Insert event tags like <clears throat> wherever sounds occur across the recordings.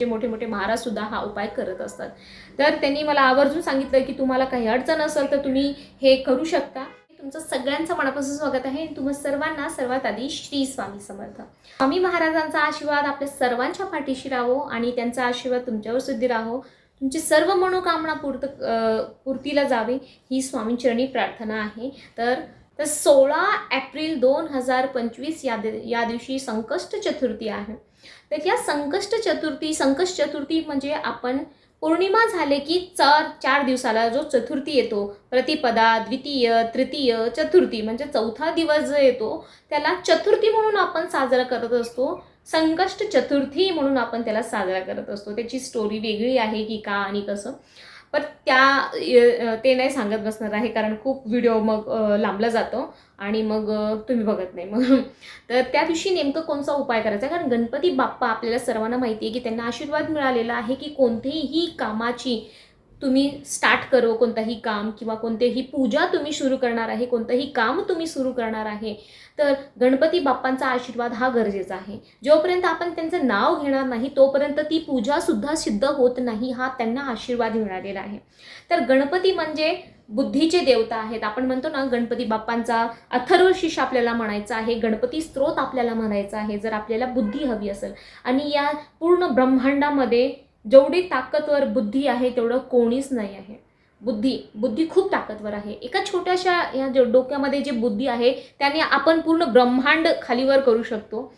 जे मोठे मोठे महाराज सुद्धा हा उपाय करत असतात. तर त्यांनी मला आवर्जून सांगितलं की तुम्हाला काही अडचण असेल तर तुम्ही हे करू शकता. तुमचं सगळ्यांचं मनापासून स्वागत आहे तुम्हा सर्वांना सर्वात आधी श्री स्वामी समर्थ. स्वामी महाराजांचा आशीर्वाद आपल्या सर्वांच्या पाठीशी राहो आणि त्यांचा आशीर्वाद तुमच्यावर सुद्धी राहो. तुमची सर्व मनोकामना पूर्त पूर्तीला जावे ही स्वामींचरणी प्रार्थना आहे. तर तर सोळा एप्रिल दोन हजार पंचवीस या दि या दिवशी संकष्ट चतुर्थी आहे. तर या संकष्ट चतुर्थी संकष्ट चतुर्थी म्हणजे आपण पौर्णिमा झाले की चार चार दिवसाला जो चतुर्थी येतो प्रतिपदा द्वितीय तृतीय चतुर्थी म्हणजे चौथा दिवस जो येतो त्याला चतुर्थी म्हणून आपण साजरा करत असतो. संकष्ट चतुर्थी म्हणून आपण त्याला साजरा करत असतो. त्याची स्टोरी वेगळी आहे की का आणि कसं. पण त्या ते नाही सांगत बसणार आहे कारण खूप व्हिडिओ मग लांबला जातो आणि मग तुम्ही बघत नाही. मग तर त्या दिवशी नेमकं कोणता उपाय करायचा? कारण गणपती बाप्पा आपल्याला सर्वांना माहिती आहे की त्यांना आशीर्वाद मिळालेला आहे की कोणतेही कामाची तुम्ही स्टार्ट करो कोणतंही काम किंवा कोणतेही पूजा तुम्ही सुरू करणार आहे कोणतंही काम तुम्ही सुरू करणार आहे तर गणपती बाप्पांचा आशीर्वाद हा गरजेचा आहे. जोपर्यंत आपण त्यांचं नाव घेणार नाही तोपर्यंत ती पूजासुद्धा सिद्ध होत नाही हा त्यांना आशीर्वाद मिळालेला आहे. तर गणपती म्हणजे बुद्धीचे देवता आहेत. आपण म्हणतो ना गणपती बाप्पांचा अथर्व आपल्याला म्हणायचा आहे गणपती स्त्रोत आपल्याला म्हणायचा आहे जर आपल्याला बुद्धी हवी असेल. आणि या पूर्ण ब्रह्मांडामध्ये जेवढी ताकदवर बुद्धी आहे तेवढं कोणीच नाही आहे. बुद्धी बुद्धी खूप ताकदवर आहे. एका छोट्याशा या जो डोक्यामध्ये जी बुद्धी आहे त्याने आपण पूर्ण ब्रह्मांड खालीवर करू शकतो.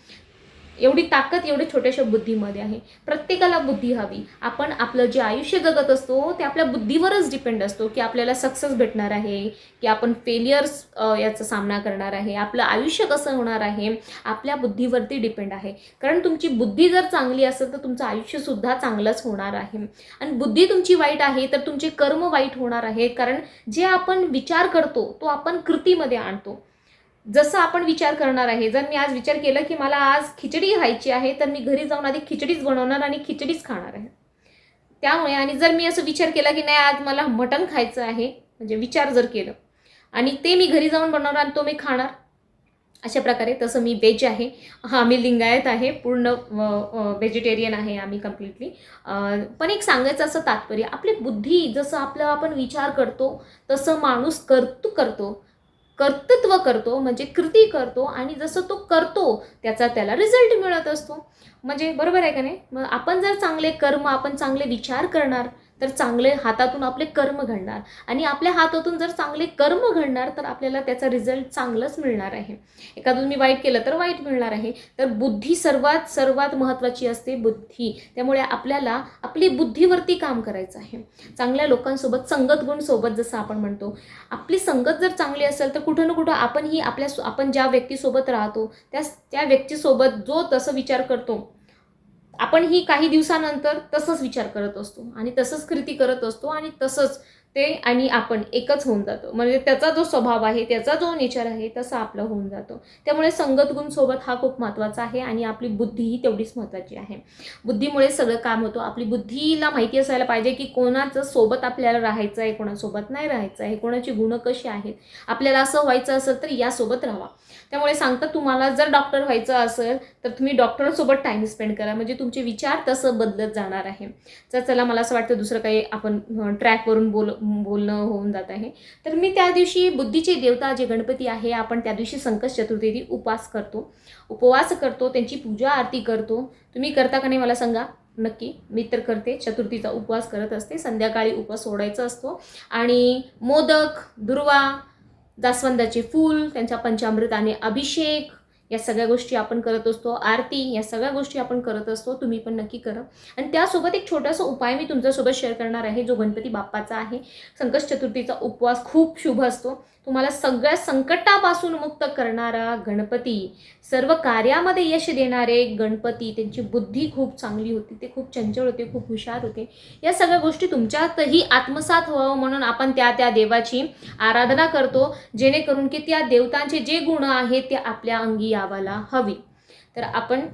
एवढी ताकद एवढ्या छोट्याशा बुद्धीमध्ये आहे. प्रत्येकाला बुद्धी हवी. आपण आपलं जे आयुष्य जगत असतो ते आपल्या बुद्धीवरच डिपेंड असतो की आपल्याला सक्सेस भेटणार आहे की आपण फेलियर्स याचा सामना करणार आहे आपलं आयुष्य कसं होणार आहे आपल्या बुद्धीवरती डिपेंड आहे. कारण तुमची बुद्धी जर चांगली असेल तर तुमचं आयुष्यसुद्धा चांगलंच होणार आहे. आणि बुद्धी तुमची वाईट आहे तर तुमचे कर्म वाईट होणार आहे. कारण जे आपण विचार करतो तो आपण कृतीमध्ये आणतो. जसं आपण विचार करणार आहे जर मी आज विचार केला की मला आज खिचडी खायची आहे तर मी घरी जाऊन आधी खिचडीच बनवणार आणि खिचडीच खाणार आहे. त्यामुळे आणि जर मी असं विचार केला की नाही आज मला मटण खायचं आहे म्हणजे विचार जर केलं आणि ते मी घरी जाऊन बनवणार आणि तो मी खाणार अशा प्रकारे तसं मी व्हेज आहे. हा आम्ही लिंगायत आहे पूर्ण व्हेजिटेरियन आहे आम्ही कम्प्लिटली पण एक सांगायचं असं तात्पर्य आपली बुद्धी जसं आपलं आपण विचार करतो तसं माणूस कर्तू करतो. कर्तृत्व करतो म्हणजे कृती करतो आणि जसं तो करतो त्याचा त्याला रिझल्ट मिळत असतो. म्हणजे बरोबर आहे का नाही? मग आपण जर चांगले कर्म आपण चांगले विचार करणार तर चांगले हातातून आपले कर्म घडणार. आणि आपल्या हातातून जर चांगले कर्म घडणार तर आपल्याला त्याचा रिझल्ट चांगलंच मिळणार आहे. एखादं मी वाईट केलं तर वाईट मिळणार आहे. तर बुद्धी सर्वात सर्वात महत्त्वाची असते बुद्धी. त्यामुळे आपल्याला आपली बुद्धीवरती काम करायचं आहे. चांगल्या लोकांसोबत संगत गुण सोबत जसं आपण म्हणतो आपली संगत जर चांगली असेल तर कुठं ना कुठं आपणही आपल्या आपण ज्या व्यक्तीसोबत राहतो त्या त्या व्यक्तीसोबत जो तसं विचार करतो आपण ही काही दिवसानंतर तसंच विचार करत असतो आणि तसंच कृती करत असतो आणि तसंच ते आणि आपण एकच होऊन जातो. म्हणजे त्याचा जो स्वभाव आहे त्याचा जो नेचर आहे तसा आपला होऊन जातो. त्यामुळे संगत गुण सोबत हा खूप महत्त्वाचा आहे आणि आपली बुद्धीही तेवढीच महत्त्वाची आहे. बुद्धीमुळे सगळं काम होतं. आपली बुद्धीला माहिती असायला पाहिजे की कोणाचं सोबत आपल्याला राहायचं आहे कोणासोबत नाही राहायचं आहे कोणाची गुणं कशी आहेत. आपल्याला असं व्हायचं असेल तर यासोबत राहा. त्यामुळे सांगतात तुम्हाला जर डॉक्टर व्हायचं असेल तर तुम्ही डॉक्टरसोबत टाईम स्पेंड करा. म्हणजे तुमचे विचार तसं बदलत जाणार आहे. तर चला मला असं वाटतं दुसरं काही आपण ट्रॅकवरून बोल बोलणं होऊन जात आहे. तर मी त्या दिवशी बुद्धीचे देवता जे गणपती आहे आपण त्या दिवशी संकट चतुर्थी उपवास करतो. उपवास करतो त्यांची पूजा आरती करतो. तुम्ही करता का नाही मला सांगा. नक्की मी तर करते. चतुर्थीचा उपवास करत असते. संध्याकाळी उपवास सोडायचा असतो. आणि मोदक दुर्वा जास्वंदाचे फूल त्यांच्या पंचामृताने अभिषेक या सगळ्या गोष्टी आपण करत असतो. आरती या सगळ्या गोष्टी आपण करत असतो. तुम्ही पण नक्की करा. आणि त्यासोबत एक छोटासा उपाय मी तुमच्यासोबत शेअर करणार आहे. जो गणपती बाप्पाचा आहे. संकट चतुर्थीचा उपवास खूप शुभ असतो. तुम्हाला सगळ्या संकटापासून मुक्त करणारा गणपती सर्व कार्यामध्ये यश देणारे गणपती त्यांची बुद्धी खूप चांगली होती. ते खूप चंचल होते खूप हुशार होते. या सगळ्या गोष्टी तुमच्यातही आत्मसात व्हावं म्हणून आपण त्या त्या देवाची आराधना करतो. जेणेकरून की त्या देवतांचे जे गुण आहेत ते आपल्या अंगी यावाला हवी. तर आपण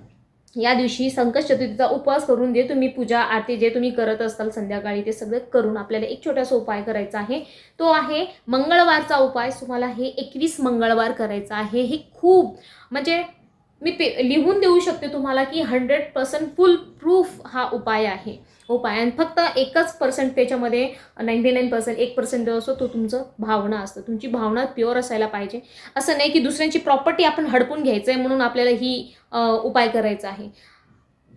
या दिवशी संकट चतुर्थीचा उपवास करून जे तुम्ही पूजा आरती जे तुम्ही करत असाल संध्याकाळी ते सगळं करून आपल्याला एक छोटासा उपाय करायचा आहे. तो आहे मंगळवारचा उपाय. तुम्हाला हे एकवीस मंगळवार करायचा आहे. हे खूप म्हणजे मी पे लिहून देऊ शकते तुम्हाला की हंड्रेड पर्सेंट फुल प्रूफ हा उपाय आहे. उपाय. आणि फक्त एकच पर्सेंट त्याच्यामध्ये नाईंटी नाईन पर्सेंट एक पर्सेंट जो असतो तो तुमचं भावना असतं. तुमची भावना प्युअर असायला पाहिजे. असं नाही की दुसऱ्यांची प्रॉपर्टी आपण हडपून घ्यायचं आहे म्हणून आपल्याला ही उपाय करायचा आहे.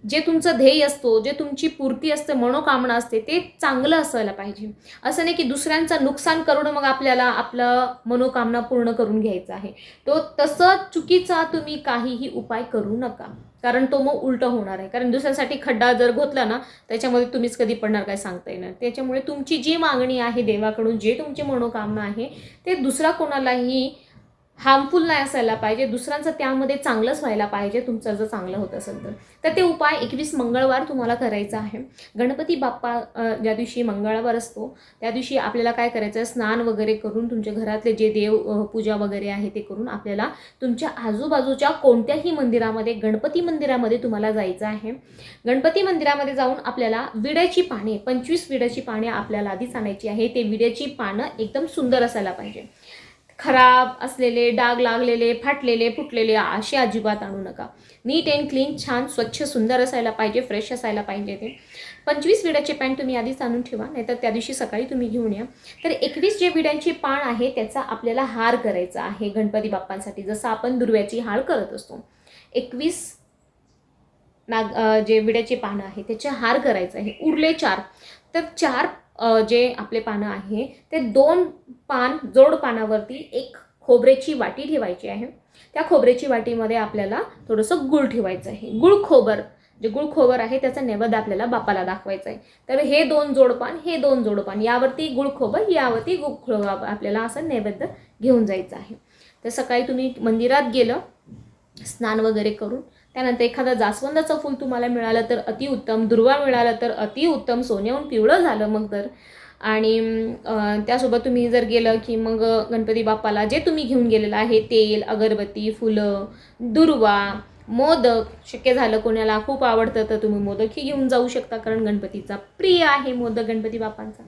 जे तुमचं ध्येय असतो जे तुमची पूर्ती असते मनोकामना असते ते चांगलं असायला पाहिजे. असं नाही की दुसऱ्यांचं नुकसान करून मग आपल्याला आपलं मनोकामना पूर्ण करून घ्यायचं आहे. तो तसं चुकीचा तुम्ही काहीही उपाय करू नका. कारण तो मग उलटं होणार आहे. कारण दुसऱ्यासाठी खड्डा जर घोतला ना त्याच्यामध्ये तुम्हीच कधी पडणार काय सांगता येणार. त्याच्यामुळे तुमची जी मागणी आहे देवाकडून जे तुमची मनोकामना आहे ते दुसरा कोणालाही हार्मफुल नाही असायला पाहिजे. दुसऱ्यांचं त्यामध्ये चांगलंच व्हायला पाहिजे तुमचं जर चांगलं होत असेल तर. तर ते उपाय एकवीस मंगळवार तुम्हाला करायचा आहे. गणपती बाप्पा ज्या दिवशी मंगळवार असतो त्या दिवशी आपल्याला काय करायचं आहे? स्नान वगैरे करून तुमच्या घरातले जे देव पूजा वगैरे आहे ते करून आपल्याला तुमच्या आजूबाजूच्या कोणत्याही मंदिरामध्ये गणपती मंदिरामध्ये तुम्हाला जायचं आहे. गणपती मंदिरामध्ये जाऊन आपल्याला विड्याची पाने पंचवीस विड्याची पाने आपल्याला आधीच आणायची आहे. ते विड्याची पानं एकदम सुंदर असायला पाहिजे. खराब असलेले डाग लागलेले फाटलेले फुटलेले असे अजिबात आणू नका. नीट अँड क्लीन छान स्वच्छ सुंदर असायला पाहिजे फ्रेश असायला पाहिजे ते. पंचवीस विड्याचे पॅन्ट तुम्ही आधीच आणून ठेवा नाहीतर त्या दिवशी सकाळी तुम्ही घेऊन या. तर एकवीस जे विड्यांची पान आहे त्याचा आपल्याला हार करायचा आहे गणपती बाप्पांसाठी जसं आपण दुर्व्याची हार करत असतो. एकवीस नाग जे विड्याचे पानं आहे त्याचे हार करायचं आहे. उरले चार. तर चार जे आपले पानं आहे ते दोन पान जोड पानावरती एक खोबऱ्याची वाटी ठेवायची आहे. त्या खोबऱ्याची वाटीमध्ये आपल्याला थोडंसं गुळ ठेवायचं आहे. गुळ खोबर जे गुळ खोबर आहे त्याचा नैवेद्य आपल्याला बापाला दाखवायचा आहे. तर हे दोन जोडपान हे दोन जोडपान यावरती गुळ खोबर यावरती गुळ आपल्याला असं नैवेद्य घेऊन जायचं आहे. तर सकाळी तुम्ही मंदिरात गेलं स्नान वगैरे करून त्यानंतर एखादं जास्वंदाचं फूल तुम्हाला मिळालं तर अतिउत्तम दुर्वा मिळालं तर अतिउत्तम सोन्याहून पिवळं झालं मग तर. आणि त्यासोबत तुम्ही जर गेलं की मग गणपती बाप्पाला जे तुम्ही घेऊन गेलेलं आहे तेल अगरबत्ती फुलं दुर्वा मोदक शक्य झालं कोणाला खूप आवडतं तर तुम्ही मोदकही घेऊन जाऊ शकता कारण गणपतीचा प्रिय आहे मोदक गणपती बाप्पांचा.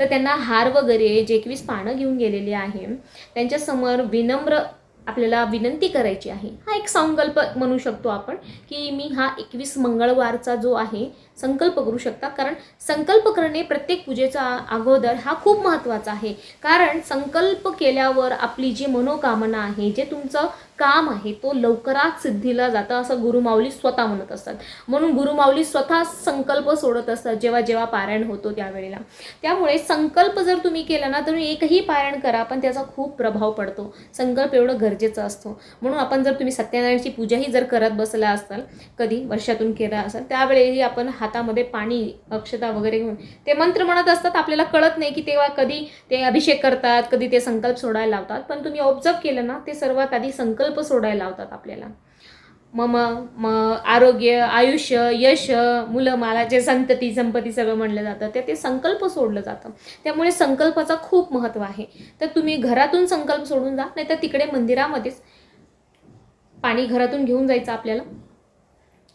तर त्यांना हार वगैरे जे एकवीस पानं घेऊन गेलेली आहे त्यांच्यासमोर विनम्र आपल्याला विनंती करायची आहे. हा एक संकल्प म्हणू शकतो आपण की मी हा एकवीस मंगळवारचा जो आहे संकल्प करू शकता. कारण संकल्प करणे प्रत्येक पूजेचा अगोदर हा खूप महत्त्वाचा आहे. कारण संकल्प केल्यावर आपली जी मनोकामना आहे जे तुमचं काम आहे तो लवकरात सिद्धीला जातं असं गुरुमाऊली स्वतः म्हणत असतात. म्हणून गुरुमाऊली स्वतः संकल्प सोडत असतात जेव्हा जेव्हा पारायण होतो त्यावेळेला. त्यामुळे संकल्प जर तुम्ही केला ना तर एकही पारायण करा पण त्याचा खूप प्रभाव पडतो. संकल्प एवढं गरजेचं असतो. म्हणून आपण जर तुम्ही सत्यनारायणची पूजाही जर करत बसला असाल कधी वर्षातून केला असाल त्यावेळेही आपण हातामध्ये पाणी अक्षता वगैरे घेऊन. ते मंत्र म्हणत असतात आपल्याला कळत नाही की तेव्हा कधी ते अभिषेक करतात कधी ते संकल्प सोडायला लावतात. पण तुम्ही ऑब्झर्व केलं ना ते सर्वात आधी संकल्प सोडायला लावतात आपल्याला. मम म आरोग्य आयुष्य यश मुलं मला जे संतती संपत्ती सगळं म्हणलं जातं ते ते संकल्प सोडलं जातं. त्यामुळे संकल्पाचं खूप महत्त्व आहे. तर तुम्ही घरातून संकल्प सोडून जा नाही तर तिकडे मंदिरामध्येच पाणी घरातून घेऊन जायचं आपल्याला.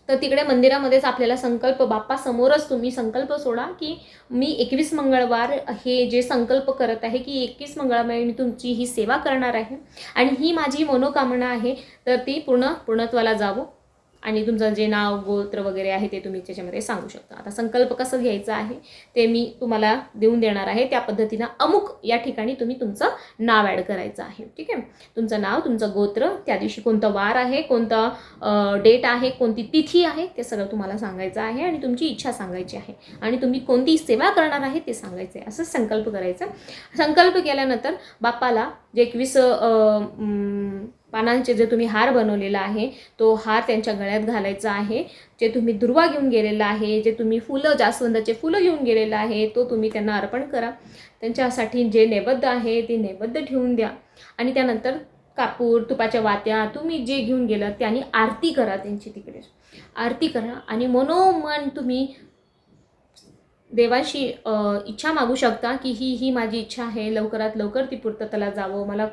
तर तिकडे मंदिरामध्येच आपल्याला संकल्प बाप्पा समोरच तुम्ही संकल्प सोडा की मी एकवीस मंगळवार हे जे संकल्प करत आहे की एकवीस मंगळवार मी तुमची ही सेवा करणार आहे. आणि ही माझी मनोकामना आहे तर ती पूर्ण पूर्णत्वाला जावो. आणि तुमचं जे नाव गोत्र वगैरे आहे ते तुम्ही त्याच्यामध्ये सांगू शकता. आता संकल्प कसं घ्यायचं आहे ते मी तुम्हाला देऊन देणार आहे. त्या पद्धतीनं अमुक या ठिकाणी तुम्ही तुमचं नाव ॲड करायचं आहे. ठीक आहे? तुमचं नाव तुमचं गोत्र त्या दिवशी कोणतं वार आहे कोणतं डेट आहे कोणती तिथी आहे ते सगळं तुम्हाला सांगायचं आहे आणि तुमची इच्छा सांगायची आहे. आणि तुम्ही कोणती सेवा करणार आहे ते सांगायचं आहे. असं संकल्प करायचं. संकल्प केल्यानंतर बाप्पाला जे एकवीस पानांचे जे तुम्ही हार बनवलेला आहे तो हार त्यांच्या गळ्यात घालायचा आहे. जे तुम्ही दुर्वा घेऊन गेलेला आहे जे तुम्ही फुलं जास्वंदाचे फुलं घेऊन गेलेलं आहे तो तुम्ही त्यांना अर्पण करा. त्यांच्यासाठी जे नैवेद्य आहे ते नैवेद्य ठेवून द्या. आणि त्यानंतर कापूर तुपाच्या वात्या तुम्ही जे घेऊन गेलात त्यांनी आरती करा त्यांची तिकडे. आरती करा आणि मनोमन तुम्ही देवाशी इच्छा मागू शकता की ही ही माझी इच्छा आहे लवकरात लवकर ती पूर्ततला जावं. मला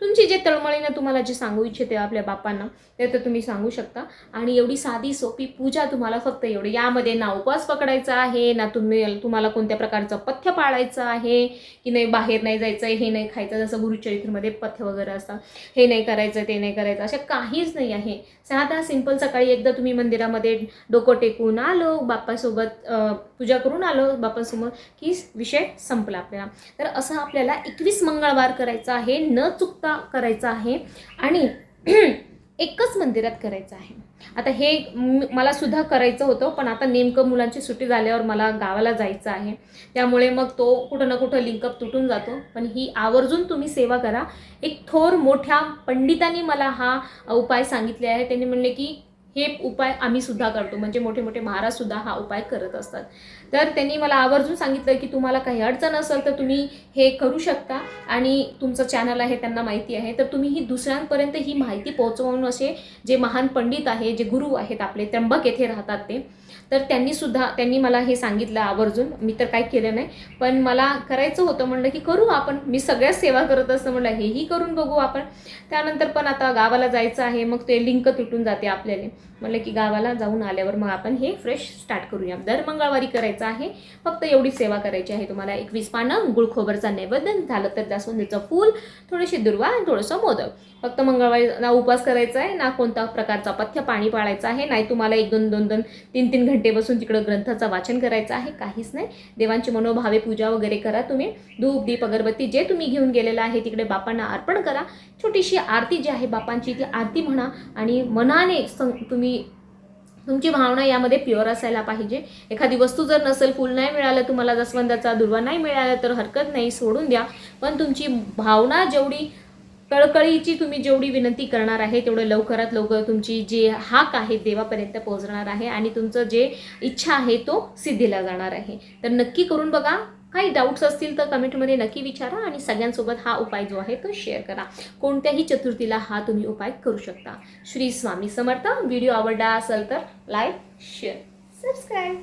तुमची जे तळमळीनं तुम्हाला जे सांगू इच्छिते आपल्या बापांना ते तर तुम्ही सांगू शकता. आणि एवढी साधी सोपी पूजा तुम्हाला फक्त एवढी यामध्ये ना उपवास पकडायचा आहे ना तुम्ही तुम्हाला कोणत्या प्रकारचं पथ्य पाळायचं आहे की नाही बाहेर नाही जायचं हे नाही खायचं जसं गुरुचरित्रमध्ये पथ्य वगैरे असतात हे नाही करायचं ते नाही करायचं असं काहीच नाही आहे. साधा सिंपल सकाळी एकदा तुम्ही मंदिरामध्ये डोकं टेकून आलो बाप्पासोबत पूजा करून आलो बाप्पासमोर की विषय संपला आपल्याला. तर असं आपल्याला एकवीस मंगळवार करायचं आहे न चुकता करायचं आहे? आणि <clears throat> एकच मंदिरात करायचं आहे. आता हे मला सुद्धा करायचं होतं पण आता नेमकं मुलांची सुट्टी झाल्यावर मला गावाला जायचं आहे. त्यामुळे मग तो कुठं ना कुठं लिंकअप तुटून जातो. पण ही आवर्जून तुम्ही सेवा करा. एक थोर मोठ्या पंडितांनी मला हा उपाय सांगितले आहे. त्यांनी म्हणले की हे उपाय आम्ही सुद्धा करतो. म्हणजे मोठे मोठे महाराज सुद्धा हा उपाय करत असतात. तर त्यांनी मला आवर्जून सांगितलं की तुम्हाला काही अडचण असेल तर तुम्ही हे करू शकता. आणि तुमचं चॅनल आहे त्यांना माहिती आहे. तर तुम्ही ही दुसऱ्यांपर्यंत ही माहिती पोहोचवून असे जे महान पंडित आहे जे गुरु आहेत आपले त्र्यंबक येथे राहतात ते. तर त्यांनी सुद्धा त्यांनी मला हे सांगितलं आवर्जून. मी तर काय केलं नाही. पण मला करायचं होतं म्हणलं की करू आपण. मी सगळ्या सेवा करत असतं म्हणलं हेही करून बघू आपण. त्यानंतर पण आता गावाला जायचं आहे. मग ते लिंक तुटून जाते आपल्याला. म्हणलं की गावाला जाऊन आल्यावर मग आपण हे फ्रेश स्टार्ट करूया. दर मंगळवारी करायचं आहे. फक्त एवढी सेवा करायची आहे. तुम्हाला एकवीस पानं गुळखोबरचा नैवेद्य झालं तर जास्वंदीचं फूल थोडीशी दुर्वा आणि थोडंसं मोदक. फक्त मंगळवारी ना उपवास करायचा आहे ना कोणता प्रकारचा पथ्य पाणी पाळायचं आहे. नाही तुम्हाला एक दोन दोन दोन तीन तीन घंटे बसून तिकडं ग्रंथाचं वाचन करायचं आहे काहीच नाही. देवांची मनोभावे पूजा वगैरे करा तुम्ही. धूप दीप अगरबत्ती जे तुम्ही घेऊन गेलेलं आहे तिकडे बापांना अर्पण करा. छोटीशी आरती जी आहे बापांची ती आरती म्हणा आणि मनाने सं तुम्ही तुमची भावना यामध्ये प्युअर असायला पाहिजे. एखादी वस्तू जर नसेल फुल नाही मिळालं तुम्हाला जसवंदाचा दुर्वा नाही मिळाला तर हरकत नाही सोडून द्या. पण तुमची भावना जेवढी कळकळीची तुम्ही जेवढी विनंती करणार आहे तेवढं लवकरात लवकर तुमची जे हाक आहे देवापर्यंत पोहोचणार आहे आणि तुमचं जे इच्छा आहे तो सिद्धीला जाणार आहे. तर नक्की करून बघा. काही डाऊट्स असतील तर कमेंटमध्ये नक्की विचारा आणि सगळ्यांसोबत हा उपाय जो आहे तो शेअर करा. कोणत्याही चतुर्थीला हा तुम्ही उपाय करू शकता. श्री स्वामी समर्थ. व्हिडिओ आवडला असेल तर लाईक शेअर सबस्क्राईब